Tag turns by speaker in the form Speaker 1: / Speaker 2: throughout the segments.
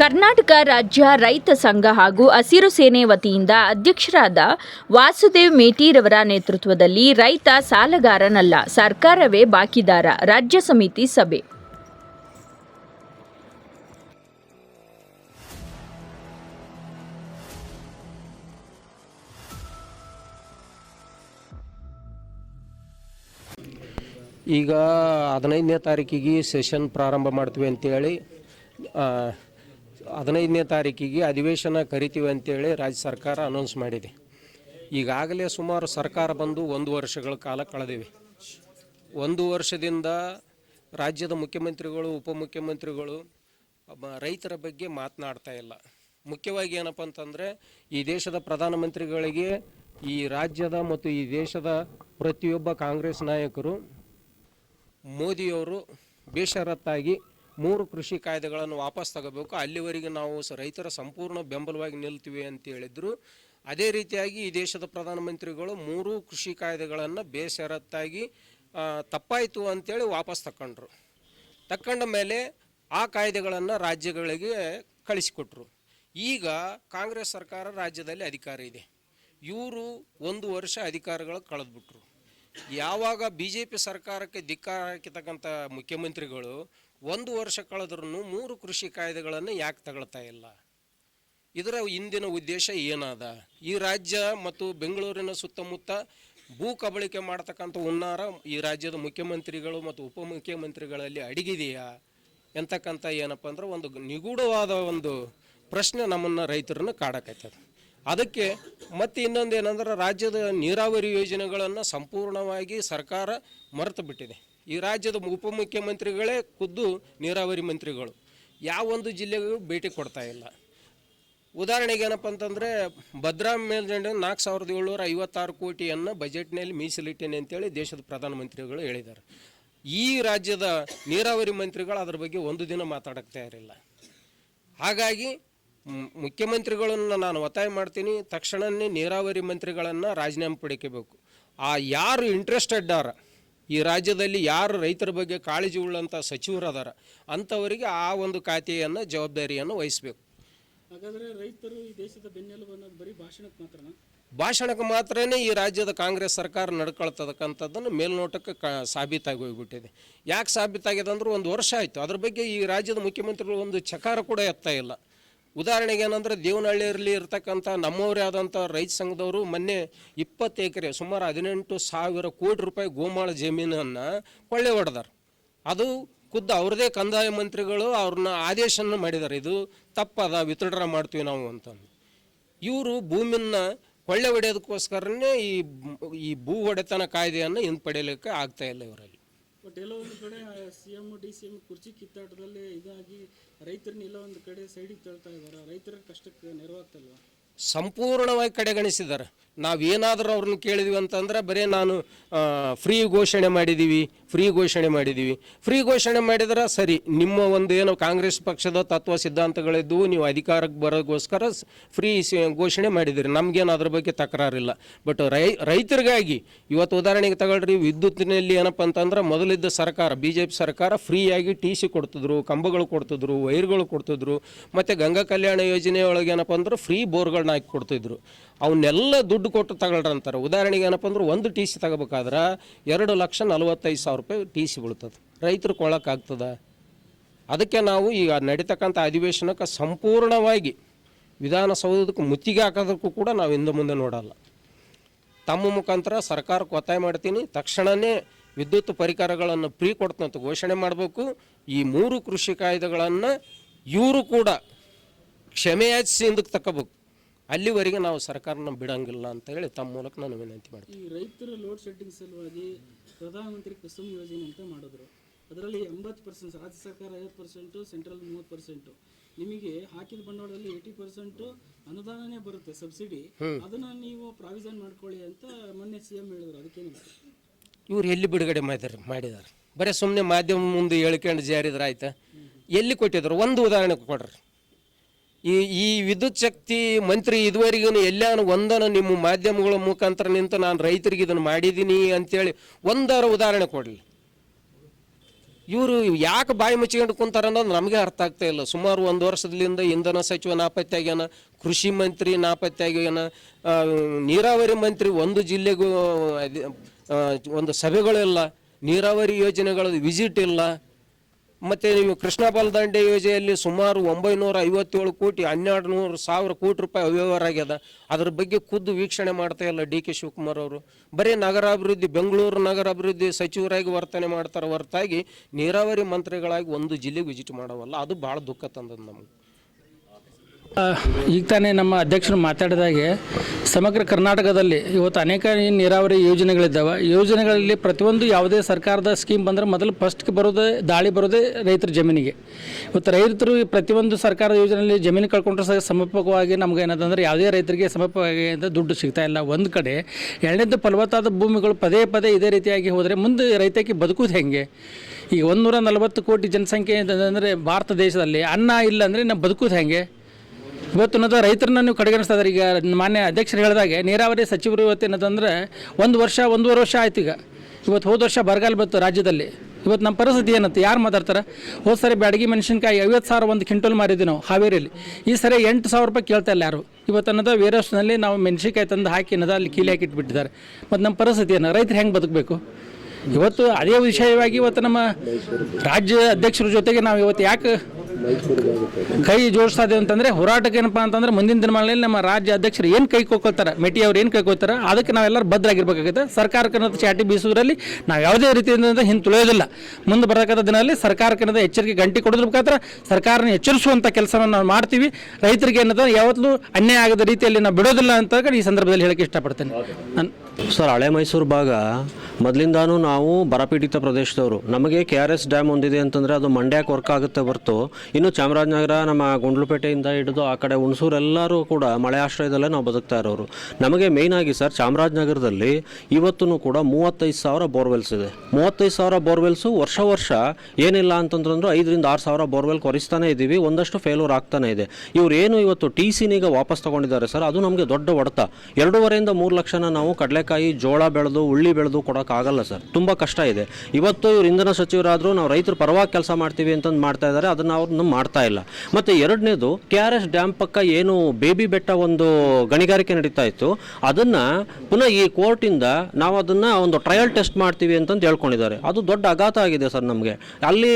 Speaker 1: ಕರ್ನಾಟಕ ರಾಜ್ಯ ರೈತ ಸಂಘ ಹಾಗೂ ಹಸಿರು ಸೇನೆ ವತಿಯಿಂದ ಅಧ್ಯಕ್ಷರಾದ ವಾಸುದೇವ್ ಮೇಟಿರವರ ನೇತೃತ್ವದಲ್ಲಿ ರೈತ ಸಾಲಗಾರನಲ್ಲ, ಸರ್ಕಾರವೇ ಬಾಕಿದಾರ, ರಾಜ್ಯ ಸಮಿತಿ ಸಭೆ.
Speaker 2: ಈಗ ಹದಿನೈದನೇ ತಾರೀಕಿಗೆ ಸೆಷನ್ ಪ್ರಾರಂಭ ಮಾಡ್ತೀವಿ ಅಂತೇಳಿ ಹದಿನೈದನೇ ತಾರೀಕಿಗೆ ಅಧಿವೇಶನ ಕರಿತೀವಿ ಅಂತೇಳಿ ರಾಜ್ಯ ಸರ್ಕಾರ ಅನೌನ್ಸ್ ಮಾಡಿದೆ. ಈಗಾಗಲೇ ಸುಮಾರು ಸರ್ಕಾರ ಬಂದು ಒಂದು ವರ್ಷಗಳ ಕಾಲ ಕಳೆದಿವೆ. ಒಂದು ವರ್ಷದಿಂದ ರಾಜ್ಯದ ಮುಖ್ಯಮಂತ್ರಿಗಳು, ಉಪಮುಖ್ಯಮಂತ್ರಿಗಳು ರೈತರ ಬಗ್ಗೆ ಮಾತನಾಡ್ತಾ ಇಲ್ಲ. ಮುಖ್ಯವಾಗಿ ಏನಪ್ಪ ಅಂತಂದರೆ ಈ ದೇಶದ ಪ್ರಧಾನಮಂತ್ರಿಗಳಿಗೆ ಈ ರಾಜ್ಯದ ಮತ್ತು ಈ ದೇಶದ ಪ್ರತಿಯೊಬ್ಬ ಕಾಂಗ್ರೆಸ್ ನಾಯಕರು, ಮೋದಿಯವರು ಬೇಷರತ್ತಾಗಿ ಮೂರು ಕೃಷಿ ಕಾಯ್ದೆಗಳನ್ನು ವಾಪಸ್ ತಗೋಬೇಕು. ಅಲ್ಲಿವರೆಗೆ ನಾವು ರೈತರ ಸಂಪೂರ್ಣ ಬೆಂಬಲವಾಗಿ ನಿಲ್ತೀವಿ ಅಂತ ಹೇಳಿದ್ರು. ಅದೇ ರೀತಿಯಾಗಿ ಈ ದೇಶದ ಪ್ರಧಾನಮಂತ್ರಿಗಳು ಮೂರು ಕೃಷಿ ಕಾಯ್ದೆಗಳನ್ನು ಬೇಷರತ್ತಾಗಿ ಆ, ತಪ್ಪಾಯಿತು ಅಂತೇಳಿ ವಾಪಸ್ ತಗೊಂಡ್ರು ತಕ್ಕಂಡ ಮೇಲೆ ಆ ಕಾಯ್ದೆಗಳನ್ನು ರಾಜ್ಯಗಳಿಗೆ ಕಳಿಸಿಕೊಟ್ರು. ಈಗ ಕಾಂಗ್ರೆಸ್ ಸರ್ಕಾರ ರಾಜ್ಯದಲ್ಲಿ ಅಧಿಕಾರ ಇದೆ. ಇವರು ಒಂದು ವರ್ಷ ಅಧಿಕಾರಗಳು ಕಳೆದ್ಬಿಟ್ರು. ಯಾವಾಗ ಬಿ ಜೆ ಪಿ ಸರ್ಕಾರಕ್ಕೆ ಧಿಕ್ಕಾರ ಹಾಕಿತಕ್ಕಂಥ ಮುಖ್ಯಮಂತ್ರಿಗಳು ಒಂದು ವರ್ಷ ಕಳೆದ್ರೂ ಮೂರು ಕೃಷಿ ಕಾಯ್ದೆಗಳನ್ನು ಯಾಕೆ ತಗೊಳ್ತಾ ಇಲ್ಲ? ಇದರ ಹಿಂದಿನ ಉದ್ದೇಶ ಏನಾದ? ಈ ರಾಜ್ಯ ಮತ್ತು ಬೆಂಗಳೂರಿನ ಸುತ್ತಮುತ್ತ ಭೂ ಕಬಳಿಕೆ ಮಾಡ್ತಕ್ಕಂಥ ಹುನ್ನಾರ ಈ ರಾಜ್ಯದ ಮುಖ್ಯಮಂತ್ರಿಗಳು ಮತ್ತು ಉಪಮುಖ್ಯಮಂತ್ರಿಗಳಲ್ಲಿ ಅಡಗಿದೆಯಾ? ಎಂತಕ್ಕಂಥ ಏನಪ್ಪ ಅಂದ್ರೆ ಒಂದು ನಿಗೂಢವಾದ ಒಂದು ಪ್ರಶ್ನೆ ನಮ್ಮನ್ನು ರೈತರನ್ನು ಕಾಡಕೈತದ. ಅದಕ್ಕೆ ಮತ್ತೆ ಇನ್ನೊಂದು ಏನಂದ್ರೆ ರಾಜ್ಯದ ನೀರಾವರಿ ಯೋಜನೆಗಳನ್ನು ಸಂಪೂರ್ಣವಾಗಿ ಸರ್ಕಾರ ಮರೆತು ಬಿಟ್ಟಿದೆ. ಈ ರಾಜ್ಯದ ಉಪಮುಖ್ಯಮಂತ್ರಿಗಳೇ ಖುದ್ದು ನೀರಾವರಿ ಮಂತ್ರಿಗಳು. ಯಾವೊಂದು ಜಿಲ್ಲೆಗೂ ಭೇಟಿ ಕೊಡ್ತಾ ಇಲ್ಲ. ಉದಾಹರಣೆಗೆ ಏನಪ್ಪ ಅಂತಂದರೆ ಭದ್ರಾ ಮೇಲ್ದಂಡೆ ನಾಲ್ಕು ಸಾವಿರದ ಏಳ್ನೂರ ಐವತ್ತಾರು ಕೋಟಿಯನ್ನು ಬಜೆಟ್ನಲ್ಲಿ ಮೀಸಲಿಟ್ಟೇನೆ ಅಂತೇಳಿ ದೇಶದ ಪ್ರಧಾನಮಂತ್ರಿಗಳು ಹೇಳಿದ್ದಾರೆ. ಈ ರಾಜ್ಯದ ನೀರಾವರಿ ಮಂತ್ರಿಗಳು ಅದರ ಬಗ್ಗೆ ಒಂದು ದಿನ ಮಾತಾಡಕ್ಕೆ ತಯಾರಿಲ್ಲ. ಹಾಗಾಗಿ ಮುಖ್ಯಮಂತ್ರಿಗಳನ್ನು ನಾನು ಒತ್ತಾಯ ಮಾಡ್ತೀನಿ ತಕ್ಷಣವೇ ನೀರಾವರಿ ಮಂತ್ರಿಗಳನ್ನು ರಾಜೀನಾಮೆ ಪಡಿಕೋಬೇಕು. ಆ ಯಾರು ಇಂಟ್ರೆಸ್ಟೆಡ್ ಈ ರಾಜ್ಯದಲ್ಲಿ ಯಾರು ರೈತರ ಬಗ್ಗೆ ಕಾಳಜಿ ಉಳ್ಳಂಥ ಸಚಿವರು ಅದಾರ ಅಂಥವರಿಗೆ ಆ ಒಂದು ಖಾತೆಯನ್ನು ಜವಾಬ್ದಾರಿಯನ್ನು ವಹಿಸಬೇಕು.
Speaker 3: ಹಾಗಾದರೆ ರೈತರು ಈ ದೇಶದ ಬೆನ್ನೆಲುಬು ಅನ್ನೋದು ಬರೀ ಭಾಷಣಕ್ಕೆ ಮಾತ್ರನಾ?
Speaker 2: ಭಾಷಣಕ್ಕೆ ಮಾತ್ರನೇ ಈ ರಾಜ್ಯದ ಕಾಂಗ್ರೆಸ್ ಸರ್ಕಾರ ನಡ್ಕೊಳ್ತದಕ್ಕಂಥದ್ದನ್ನು ಮೇಲ್ನೋಟಕ್ಕೆ ಕ ಸಾಬೀತಾಗಿ ಹೋಗ್ಬಿಟ್ಟಿದೆ. ಯಾಕೆ ಸಾಬೀತಾಗಿದೆ ಅಂದ್ರೆ ಒಂದು ವರ್ಷ ಆಯಿತು. ಅದ್ರ ಬಗ್ಗೆ ಈ ರಾಜ್ಯದ ಮುಖ್ಯಮಂತ್ರಿಗಳು ಒಂದು ಚಕಾರ ಕೂಡ ಎತ್ತಾ ಇಲ್ಲ. ಉದಾಹರಣೆಗೆ ಏನಂದ್ರೆ ದೇವನಹಳ್ಳಿಯಲ್ಲಿ ಇರ್ತಕ್ಕಂಥ ನಮ್ಮವರೇ ಆದಂಥ ರೈತ ಸಂಘದವರು ಮೊನ್ನೆ ಇಪ್ಪತ್ತು ಎಕರೆ ಸುಮಾರು ಹದಿನೆಂಟು ಸಾವಿರ ಕೋಟಿ ರೂಪಾಯಿ ಗೋಮಾಳ ಜಮೀನನ್ನು ಕೊಳ್ಳೆ ಹೊಡೆದಾರ. ಅದು ಖುದ್ದು ಅವ್ರದೇ ಕಂದಾಯ ಮಂತ್ರಿಗಳು ಅವ್ರನ್ನ ಆದೇಶನ ಮಾಡಿದ್ದಾರೆ ಇದು ತಪ್ಪದ, ವಿತಡ್ರ ಮಾಡ್ತೀವಿ ನಾವು ಅಂತಂದು. ಇವರು ಭೂಮಿನ ಕೊಳ್ಳೆ ಹೊಡೆಯೋದಕ್ಕೋಸ್ಕರನೇ ಈ ಈ ಭೂ ಒಡೆತನ ಕಾಯ್ದೆಯನ್ನು ಹಿಂಪಡೆಯಲಿಕ್ಕೆ ಆಗ್ತಾ ಇಲ್ಲ ಇವರಲ್ಲಿ.
Speaker 3: ಬಟ್ ಎಲ್ಲೋ ಒಂದು ಕಡೆ C M D C M ಕುರ್ಚಿ ಕಿತ್ತಾಟದಲ್ಲಿ ಇದಾಗಿ ರೈತರನ್ನ ಎಲ್ಲೋ ಒಂದು ಕಡೆ ಸೈಡಿಗೆ ತಳ್ತಾ ಇದ್ದಾರೆ. ರೈತರ ಕಷ್ಟಕ್ಕೆ ನೆರವಾಗ್ತಲ್ವ
Speaker 2: ಸಂಪೂರ್ಣವಾಗಿ ಕಡೆಗಣಿಸಿದ್ದಾರೆ. ನಾವೇನಾದರೂ ಅವ್ರನ್ನ ಕೇಳಿದ್ವಿ ಅಂತಂದ್ರೆ ಬರೀ ನಾನು ಫ್ರೀ ಘೋಷಣೆ ಮಾಡಿದ್ದೀವಿ ಫ್ರೀ ಘೋಷಣೆ ಮಾಡಿದ್ದೀವಿ ಫ್ರೀ ಘೋಷಣೆ ಮಾಡಿದ್ರೆ ಸರಿ, ನಿಮ್ಮ ಒಂದು ಏನು ಕಾಂಗ್ರೆಸ್ ಪಕ್ಷದ ತತ್ವ ಸಿದ್ಧಾಂತಗಳಿದ್ದವು, ನೀವು ಅಧಿಕಾರಕ್ಕೆ ಬರೋಗೋಸ್ಕರ ಫ್ರೀ ಘೋಷಣೆ ಮಾಡಿದಿರಿ. ನಮಗೇನು ಅದ್ರ ಬಗ್ಗೆ ತಕರಾರಿಲ್ಲ. ಬಟ್ ರೈ, ರೈತರಿಗಾಗಿ, ಇವತ್ತು ಉದಾಹರಣೆಗೆ ತಗೊಳ್ರಿ, ವಿದ್ಯುತ್ತಿನಲ್ಲಿ ಏನಪ್ಪ ಅಂತಂದ್ರೆ ಮೊದಲಿದ್ದ ಸರ್ಕಾರ ಬಿ ಜೆ ಪಿ ಸರ್ಕಾರ ಫ್ರೀಯಾಗಿ ಟಿ ಸಿ ಕೊಡ್ತಿದ್ರು, ಕಂಬಗಳು ಕೊಡ್ತಿದ್ರು, ವೈರ್ಗಳು ಕೊಡ್ತಿದ್ರು, ಮತ್ತು ಗಂಗಾ ಕಲ್ಯಾಣ ಯೋಜನೆ ಏನಪ್ಪ ಅಂದ್ರೆ ಫ್ರೀ ಬೋರ್ಗಳನ್ನ ಹಾಕಿ ಕೊಡ್ತಿದ್ರು. ಅವನ್ನೆಲ್ಲ ದುಡ್ಡು ಕೊಟ್ಟು ತಗೊಳ್ರಿ ಅಂತಾರೆ. ಉದಾಹರಣೆಗೆ ಏನಪ್ಪ ಅಂದ್ರೆ ಒಂದು ಟಿ ಸಿ ತಗೋಬೇಕಾದ್ರೆ ಎರಡು ಲಕ್ಷ ನಲವತ್ತೈದು ಸಾವಿರ ರೂಪಾಯಿ ಟಿ ಸಿ ಬೀಳ್ತದೆ. ರೈತರು ಕೊಳಕ್ಕಾಗ್ತದೆ ಅದಕ್ಕೆ ನಾವು ಈಗ ನಡೀತಕ್ಕಂಥ ಅಧಿವೇಶನಕ್ಕೆ ಸಂಪೂರ್ಣವಾಗಿ ವಿಧಾನಸೌಧಕ್ಕೆ ಮುತ್ತಿಗೆ ಹಾಕೋದಕ್ಕೂ ಕೂಡ ನಾವು ಹಿಂದೆ ಮುಂದೆ ನೋಡಲ್ಲ. ತಮ್ಮ ಮುಖಾಂತರ ಸರ್ಕಾರಕ್ಕೆ ಒತ್ತಾಯ ಮಾಡ್ತೀನಿ. ತಕ್ಷಣವೇ ವಿದ್ಯುತ್ ಪರಿಕರಗಳನ್ನು ಫ್ರೀ ಕೊಡ್ತಂತ ಘೋಷಣೆ ಮಾಡಬೇಕು. ಈ ಮೂರು ಕೃಷಿ ಕಾಯ್ದೆಗಳನ್ನು ಇವರು ಕೂಡ ಕ್ಷಮೆಯಾಚಿಸಿ ಹಿಂದಕ್ಕೆ ತಗೋಬೇಕು ಅಲ್ಲಿವರೆಗೆ ನಾವು ಸರ್ಕಾರನ ಬಿಡಂಗಿಲ್ಲ ಅಂತ ಹೇಳಿ ತಮ್ಮ ಮೂಲಕ ನಾನು ವಿನಂತಿ ಮಾಡ್ತೀನಿ.
Speaker 3: ಈ ರೈತರ ಲೋಡ್ ಶೆಡ್ಡಿಂಗ್ ಸಲುವಾಗಿ ಪ್ರಧಾನಮಂತ್ರಿ ಕುಸುಮ್ ಯೋಜನೆ ಅಂತ ಮಾಡಿದ್ರು. ಅದರಲ್ಲಿ ಎಂಬತ್ತು ಪರ್ಸೆಂಟ್ ರಾಜ್ಯ ಸರ್ಕಾರ ಐವತ್ತು ಪರ್ಸೆಂಟು ಸೆಂಟ್ರಲ್ ಮೂವತ್ತು ಪರ್ಸೆಂಟು ನಿಮಗೆ ಹಾಕಿದ ಬಂಡವಾಳದಲ್ಲಿ ಏಯ್ಟಿ ಪರ್ಸೆಂಟು ಅನುದಾನನೇ ಬರುತ್ತೆ ಸಬ್ಸಿಡಿ ಅದನ್ನ ನೀವು ಪ್ರಾವಿಷನ್ ಮಾಡ್ಕೊಳ್ಳಿ ಅಂತ ಮೊನ್ನೆ ಸಿ ಎಂ ಹೇಳಿದ್ರು ಅದಕ್ಕೇನು
Speaker 2: ಇವ್ರು ಎಲ್ಲಿ ಬಿಡುಗಡೆ ಮಾಡಿದಾರೆ ಮಾಡಿದ್ದಾರೆ? ಬರೀ ಸುಮ್ಮನೆ ಮಾಧ್ಯಮ ಮುಂದೆ ಹೇಳ್ಕೊಂಡು ಜಾರಿದ್ರೆ ಆಯ್ತಾ? ಎಲ್ಲಿ ಕೊಟ್ಟಿದ್ರು? ಒಂದು ಉದಾಹರಣೆ ಕೊಡ್ರಿ. ಈ ಈ ವಿದ್ಯುತ್ ಶಕ್ತಿ ಮಂತ್ರಿ ಇದುವರೆಗೂ ಎಲ್ಲಾನು ಒಂದನ ನಿಮ್ಮ ಮಾಧ್ಯಮಗಳ ಮುಖಾಂತರ ನಿಂತು ನಾನು ರೈತರಿಗೆ ಇದನ್ನು ಮಾಡಿದ್ದೀನಿ ಅಂತೇಳಿ ಒಂದರ ಉದಾಹರಣೆ ಕೊಡಲಿ. ಇವರು ಯಾಕೆ ಬಾಯಿ ಮುಚ್ಚಿಕೊಂಡು ಕುಂತಾರ ಅನ್ನೋದು ನಮಗೆ ಅರ್ಥ ಆಗ್ತಾ ಇಲ್ಲ. ಸುಮಾರು ಒಂದು ವರ್ಷದಿಂದ ಇಂಧನ ಸಚಿವ ನಾಪತ್ತೆ ಆಗ್ಯಾನ ಕೃಷಿ ಮಂತ್ರಿ ನಾಪತ್ತೆ ಆಗ್ಯಾನ ನೀರಾವರಿ ಮಂತ್ರಿ ಒಂದು ಜಿಲ್ಲೆಗೂ ಒಂದು ಸಭೆಗಳಿಲ್ಲ. ನೀರಾವರಿ ಯೋಜನೆಗಳ ವಿಸಿಟ್ ಇಲ್ಲ. ಮತ್ತು ನೀವು ಕೃಷ್ಣ ಬಲದಂಡೆ ಯೋಜನೆಯಲ್ಲಿ ಸುಮಾರು ಒಂಬೈನೂರ ಐವತ್ತೇಳು ಕೋಟಿ ಹನ್ನೆರಡು ನೂರು ಸಾವಿರ ಕೋಟಿ ರೂಪಾಯಿ ಅವ್ಯವಹಾರ ಆಗ್ಯದ. ಅದ್ರ ಬಗ್ಗೆ ಖುದ್ದು ವೀಕ್ಷಣೆ ಮಾಡ್ತಾ ಇಲ್ಲ ಡಿ ಕೆ ಶಿವಕುಮಾರ್ ಅವರು. ಬರೀ ನಗರಾಭಿವೃದ್ಧಿ, ಬೆಂಗಳೂರು ನಗರಾಭಿವೃದ್ಧಿ ಸಚಿವರಾಗಿ ವರ್ತನೆ ಮಾಡ್ತಾರೆ ಹೊರತಾಗಿ ನೀರಾವರಿ ಮಂತ್ರಿಗಳಾಗಿ ಒಂದು ಜಿಲ್ಲೆಗೆ ವಿಸಿಟ್ ಮಾಡವಲ್ಲ. ಅದು ಭಾಳ ದುಃಖ ತಂದದ್ದು ನಮಗೆ.
Speaker 4: ಈಗ ತಾನೇ ನಮ್ಮ ಅಧ್ಯಕ್ಷರು ಮಾತಾಡಿದಾಗೆ ಸಮಗ್ರ ಕರ್ನಾಟಕದಲ್ಲಿ ಇವತ್ತು ಅನೇಕ ನೀರಾವರಿ ಯೋಜನೆಗಳಿದ್ದಾವೆ. ಯೋಜನೆಗಳಲ್ಲಿ ಪ್ರತಿಯೊಂದು ಯಾವುದೇ ಸರ್ಕಾರದ ಸ್ಕೀಮ್ ಬಂದರೆ ಮೊದಲು ಫಸ್ಟ್ಗೆ ಬರೋದೇ ದಾಳಿ ಬರೋದೇ ರೈತರ ಜಮೀನಿಗೆ. ಇವತ್ತು ರೈತರು ಪ್ರತಿಯೊಂದು ಸರ್ಕಾರದ ಯೋಜನೆಯಲ್ಲಿ ಜಮೀನು ಕಳ್ಕೊಂಡ್ರೆ ಸಹ ಸಮರ್ಪಕವಾಗಿ ನಮ್ಗೆ ಏನದಂದ್ರೆ ಯಾವುದೇ ರೈತರಿಗೆ ಸಮರ್ಪಕವಾಗಿ ಅಂತ ದುಡ್ಡು ಸಿಗ್ತಾ ಇಲ್ಲ. ಒಂದು ಕಡೆ ಎರಡನೇದು ಫಲವತ್ತಾದ ಭೂಮಿಗಳು ಪದೇ ಪದೇ ಇದೇ ರೀತಿಯಾಗಿ ಹೋದರೆ ಮುಂದೆ ರೈತಕ್ಕೆ ಬದುಕುವುದು ಹೆಂಗೆ? ಈಗ ಒಂದೂರ ನಲವತ್ತು ಕೋಟಿ ಜನಸಂಖ್ಯೆ ಅಂತಂದರೆ ಭಾರತ ದೇಶದಲ್ಲಿ ಅನ್ನ ಇಲ್ಲ ಅಂದರೆ ನಾವು ಬದುಕೋದು ಹೆಂಗೆ? ಇವತ್ತು ಅನ್ನೋದು ರೈತರನ್ನ ನೀವು ಕಡೆಗಣಿಸ್ತಾ ಇದ್ದಾರೆ. ಈಗ ಮಾನ್ಯ ಅಧ್ಯಕ್ಷರು ಹೇಳಿದಾಗೆ ನೀರಾವರಿ ಸಚಿವರು ಇವತ್ತು ಏನದಂದ್ರೆ ಒಂದು ವರ್ಷ, ಒಂದೂವರೆ ವರ್ಷ ಆಯ್ತು ಈಗ. ಇವತ್ತು ಹೋದ ವರ್ಷ ಬರಗಾಲ ಬಂತು ರಾಜ್ಯದಲ್ಲಿ. ಇವತ್ತು ನಮ್ಮ ಪರಿಸ್ಥಿತಿ ಏನಂತ, ಯಾರು ಮಾತಾಡ್ತಾರೆ? ಹೋದ ಸರಿ ಬ್ಯಾಡಗಿ ಮೆಣಸಿನ್ಕಾಯಿ ಐವತ್ತು ಸಾವಿರ ಒಂದು ಕ್ವಿಂಟಲ್ ಮಾರಿದ್ವಿ ನಾವು ಹಾವೇರಿಯಲ್ಲಿ. ಈ ಸರಿ ಎಂಟು ಸಾವಿರ ರೂಪಾಯಿ ಕೇಳ್ತಾ ಇಲ್ಲ ಯಾರು. ಇವತ್ತು ಅನ್ನೋದು ವೇರ್ ಹೌಸ್ನಲ್ಲಿ ನಾವು ಮೆಣಸಿನ್ಕಾಯಿ ತಂದು ಹಾಕಿ ಅನ್ನೋದು ಅಲ್ಲಿ ಕೀಲಿ ಹಾಕಿ ಇಟ್ಬಿಟ್ಟಿದ್ದಾರೆ. ಮತ್ತು ನಮ್ಮ ಪರಿಸ್ಥಿತಿ ಏನು? ರೈತರು ಹೆಂಗೆ ಬದುಕಬೇಕು? ಇವತ್ತು ಅದೇ ವಿಷಯವಾಗಿ ಇವತ್ತು ನಮ್ಮ ರಾಜ್ಯ ಅಧ್ಯಕ್ಷರ ಜೊತೆಗೆ ನಾವು ಇವತ್ತು ಯಾಕೆ ಕೈ ಜೋಡಿಸ್ತಾ ಇದ್ದೇವೆ ಅಂತಂದ್ರೆ ಹೋರಾಟಕ್ಕೆ ಏನಪ್ಪ ಅಂತಂದ್ರೆ ಮುಂದಿನ ದಿನಮಾನಗಳಲ್ಲಿ ನಮ್ಮ ರಾಜ್ಯ ಅಧ್ಯಕ್ಷರು ಏನು ಕೈ ಕೊಕ್ಕೋತಾರೆ ಮೆಟಿ ಅವ್ರು ಏನು ಕೈ ಕೊಡ್ತಾರೆ ಅದಕ್ಕೆ ನಾವೆಲ್ಲರೂ ಬದ್ಧರಾಗಿರ್ಬೇಕಾಗುತ್ತೆ ಸರ್ಕಾರಕ್ಕೆ ಅನ್ನೋದು ಚಾಟಿ ಬೀಸೋದ್ರಲ್ಲಿ ನಾವು ಯಾವುದೇ ರೀತಿಯಿಂದ ಹಿಂದೆ ತುಳಿಯೋದಿಲ್ಲ. ಮುಂದೆ ಬರತಕ್ಕಂಥ ದಿನದಲ್ಲಿ ಸರ್ಕಾರಕ್ಕೆ ಅನ್ನೋದು ಎಚ್ಚರಿಕೆ ಗಂಟೆ ಕೊಡೋದ್ರ ಮುಖಾಂತರ ಸರ್ಕಾರನ ಎಚ್ಚರಿಸುವಂಥ ಕೆಲಸವನ್ನು ನಾವು ಮಾಡ್ತೀವಿ. ರೈತರಿಗೆ ಏನದ ಯಾವತ್ತೂ ಅನ್ಯಾಯ ಆಗದ ರೀತಿಯಲ್ಲಿ ನಾವು ಬಿಡೋದಿಲ್ಲ ಅಂತ ಈ ಸಂದರ್ಭದಲ್ಲಿ ಹೇಳಕ್ಕೆ ಇಷ್ಟಪಡ್ತೇನೆ. ನಾನು
Speaker 5: ಸರ್ ಹಳೆ ಮೈಸೂರು ಭಾಗ ಮೊದಲಿಂದಾನು ನಾವು ಬರಪೀಡಿತ ಪ್ರದೇಶದವರು. ನಮಗೆ ಕೆ ಆರ್ ಎಸ್ ಡ್ಯಾಮ್ ಒಂದಿದೆ ಅಂತಂದರೆ ಅದು ಮಂಡ್ಯಕ್ಕೆ ವರ್ಕ್ ಆಗುತ್ತೆ ಹೊರತು. ಇನ್ನು ಚಾಮರಾಜನಗರ, ನಮ್ಮ ಗುಂಡ್ಲುಪೇಟೆಯಿಂದ ಹಿಡಿದು ಆ ಕಡೆ ಹುಣಸೂರು ಎಲ್ಲರೂ ಕೂಡ ಮಳೆ ಆಶ್ರಯದಲ್ಲೇ ನಾವು ಬದುಕ್ತಾ ಇರೋರು. ನಮಗೆ ಮೇಯ್ನ್ ಆಗಿ ಸರ್ ಚಾಮರಾಜನಗರದಲ್ಲಿ ಇವತ್ತೂ ಕೂಡ ಮೂವತ್ತೈದು ಸಾವಿರ ಬೋರ್ವೆಲ್ಸ್ ಇದೆ. ಮೂವತ್ತೈದು ಸಾವಿರ ಬೋರ್ವೆಲ್ಸು ವರ್ಷ ವರ್ಷ ಏನಿಲ್ಲ ಅಂತಂದ್ರೆ ಐದರಿಂದ ಆರು ಸಾವಿರ ಬೋರ್ವೆಲ್ ಕೊರಿಸ್ತಾನೆ ಇದ್ದೀವಿ. ಒಂದಷ್ಟು ಫೇಲ್ಯೂರ್ ಆಗ್ತಾನೆ ಇದೆ. ಇವ್ರು ಏನು ಇವತ್ತು ಟಿ ಸಿನೀಗ ವಾಪಸ್ ತಗೊಂಡಿದ್ದಾರೆ ಸರ್? ಅದು ನಮಗೆ ದೊಡ್ಡ ಹೊಡೆತ. ಎರಡೂವರೆಯಿಂದ ಮೂರು ಲಕ್ಷನ ನಾವು ಕಡಲೆಕಾಯಿ, ಜೋಳ ಬೆಳೆದು ಉಳ್ಳಿ ಬೆಳೆದು ಕೊಡೋಕ್ಕಾಗಲ್ಲ ಸರ್. ತುಂಬ ಕಷ್ಟ ಇದೆ. ಇವತ್ತು ಇವ್ರು ಇಂಧನ ಸಚಿವರಾದರೂ ನಾವು ರೈತರು ಪರವಾಗಿ ಕೆಲಸ ಮಾಡ್ತೀವಿ ಅಂತಂದು ಮಾಡ್ತಾ ಇದ್ದಾರೆ. ಅದನ್ನು ಅವ್ರನ್ನ ಮಾಡ್ತಾ ಇಲ್ಲ. ಮತ್ತು ಎರಡನೇದು ಕೆ ಆರ್ ಎಸ್ ಡ್ಯಾಮ್ ಪಕ್ಕ ಏನು ಬೇಬಿ ಬೆಟ್ಟ ಒಂದು ಗಣಿಗಾರಿಕೆ ನಡೀತಾ ಇತ್ತು. ಅದನ್ನು ಪುನಃ ಈ ಕೋರ್ಟಿಂದ ನಾವು ಅದನ್ನು ಒಂದು ಟ್ರಯಲ್ ಟೆಸ್ಟ್ ಮಾಡ್ತೀವಿ ಅಂತಂದು ಹೇಳ್ಕೊಂಡಿದ್ದಾರೆ. ಅದು ದೊಡ್ಡ ಆಘಾತ ಆಗಿದೆ ಸರ್ ನಮಗೆ. ಅಲ್ಲಿ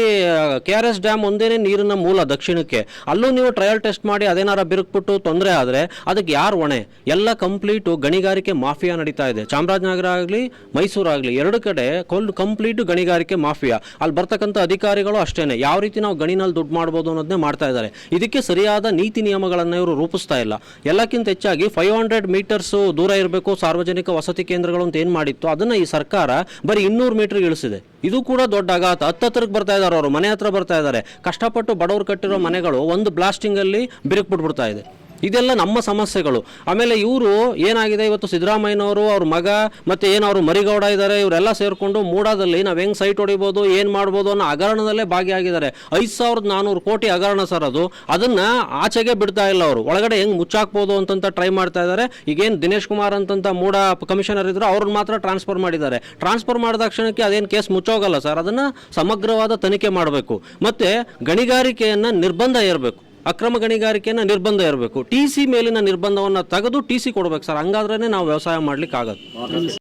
Speaker 5: ಕೆ ಆರ್ ಎಸ್ ಡ್ಯಾಮ್ ಒಂದೇನೆ ನೀರಿನ ಮೂಲ ದಕ್ಷಿಣಕ್ಕೆ. ಅಲ್ಲೂ ನೀವು ಟ್ರಯಲ್ ಟೆಸ್ಟ್ ಮಾಡಿ ಅದೇನಾರ ಬಿರುಕ್ಬಿಟ್ಟು ತೊಂದರೆ ಆದರೆ ಅದಕ್ಕೆ ಯಾರು ಹೊಣೆ? ಎಲ್ಲ ಕಂಪ್ಲೀಟು ಗಣಿಗಾರಿಕೆ ಮಾಫಿಯಾ ನಡೀತಾ ಇದೆ. ಚಾಮರಾಜನಗರ ಆಗಲಿ, ಮೈಸೂರು ಆಗಲಿ. ಎರಡು ಕಡೆ ಕೊಲ್ ಕಂಪ್ಲೀಟ್ ಗಣಿಗಾರಿಕೆ ಮಾಫಿಯಾ. ಅಲ್ಲಿ ಬರ್ತಕ್ಕಂಥ ಅಧಿಕಾರಿಗಳು ಅಷ್ಟೇನೆ. ಯಾವ ರೀತಿ ನಾವು ಗಣಿನಲ್ಲಿ ದುಡ್ಡು ಮಾಡ್ಬೋದು ಅನ್ನೋದನ್ನೇ ಮಾಡ್ತಾ ಇದ್ದಾರೆ. ಇದಕ್ಕೆ ಸರಿಯಾದ ನೀತಿ ನಿಯಮಗಳನ್ನು ಇವರು ರೂಪಿಸ್ತಾ ಇಲ್ಲ. ಎಲ್ಲಕ್ಕಿಂತ ಹೆಚ್ಚಾಗಿ ಫೈವ್ ಹಂಡ್ರೆಡ್ ಮೀಟರ್ಸು ದೂರ ಇರಬೇಕು, ಸಾರ್ವಜನಿಕ ವಸತಿ ಕೇಂದ್ರಗಳು ಅಂತ ಏನು ಮಾಡಿತ್ತು, ಅದನ್ನು ಈ ಸರ್ಕಾರ ಬರೀ ಇನ್ನೂರು ಮೀಟರ್ ಇಳಿಸಿದೆ. ಇದು ಕೂಡ ದೊಡ್ಡ ಆಘಾತ. ಹತ್ತತ್ರಕ್ಕೆ ಬರ್ತಾ ಇದ್ದಾರೆ ಅವರು, ಮನೆ ಹತ್ರ ಬರ್ತಾ ಇದ್ದಾರೆ. ಕಷ್ಟಪಟ್ಟು ಬಡವರು ಕಟ್ಟಿರೋ ಮನೆಗಳು ಒಂದು ಬ್ಲಾಸ್ಟಿಂಗಲ್ಲಿ ಬಿರುಕು ಬಿಟ್ಬಿಡ್ತಾ ಇದೆ. ಇದೆಲ್ಲ ನಮ್ಮ ಸಮಸ್ಯೆಗಳು. ಆಮೇಲೆ ಇವರು ಏನಾಗಿದೆ ಇವತ್ತು ಸಿದ್ದರಾಮಯ್ಯನವರು, ಅವ್ರ ಮಗ ಮತ್ತು ಏನು ಅವರು ಮರಿಗೌಡ ಇದ್ದಾರೆ ಇವರೆಲ್ಲ ಸೇರಿಕೊಂಡು ಮೂಡಾದಲ್ಲಿ ನಾವು ಹೆಂಗೆ ಸೈಟ್ ಹೊಡಿಬೋದು, ಏನು ಮಾಡ್ಬೋದು ಅನ್ನೋ ಹಗರಣದಲ್ಲೇ ಭಾಗಿಯಾಗಿದ್ದಾರೆ. ಐದು ಸಾವಿರದ ನಾನ್ನೂರು ಕೋಟಿ ಹಗರಣ ಸರ್ ಅದು. ಅದನ್ನು ಆಚೆಗೆ ಬಿಡ್ತಾ ಇಲ್ಲ ಅವರು. ಒಳಗಡೆ ಹೆಂಗೆ ಮುಚ್ಚಾಕ್ಬೋದು ಅಂತಂತ ಟ್ರೈ ಮಾಡ್ತಾ ಇದ್ದಾರೆ ಈಗೇನು ದಿನೇಶ್ ಕುಮಾರ್ ಅಂತಂತ ಮೂಡ ಕಮಿಷನರ್ ಇದ್ರು, ಅವ್ರನ್ನ ಮಾತ್ರ ಟ್ರಾನ್ಸ್ಫರ್ ಮಾಡಿದ್ದಾರೆ. ಟ್ರಾನ್ಸ್ಫರ್ ಮಾಡಿದ ಕ್ಷಣಕ್ಕೆ ಅದೇನು ಕೇಸ್ ಮುಚ್ಚೋಗಲ್ಲ ಸರ್. ಅದನ್ನು ಸಮಗ್ರವಾದ ತನಿಖೆ ಮಾಡಬೇಕು. ಮತ್ತು ಗಣಿಗಾರಿಕೆಯನ್ನು ನಿರ್ಬಂಧ ಇರಬೇಕು ಅಕ್ರಮ ಗಣಿಗಾರಿಕೆಯನ್ನು ನಿರ್ಬಂಧ ಇರಬೇಕು. ಟಿ ಸಿ ಮೇಲಿನ ನಿರ್ಬಂಧವನ್ನು ತೆಗೆದು ಟಿ ಸಿ ಕೊಡ್ಬೇಕು ಸರ್. ಹಂಗಾದ್ರೇ ನಾವು ವ್ಯವಸಾಯ ಮಾಡ್ಲಿಕ್ಕೆ ಆಗದು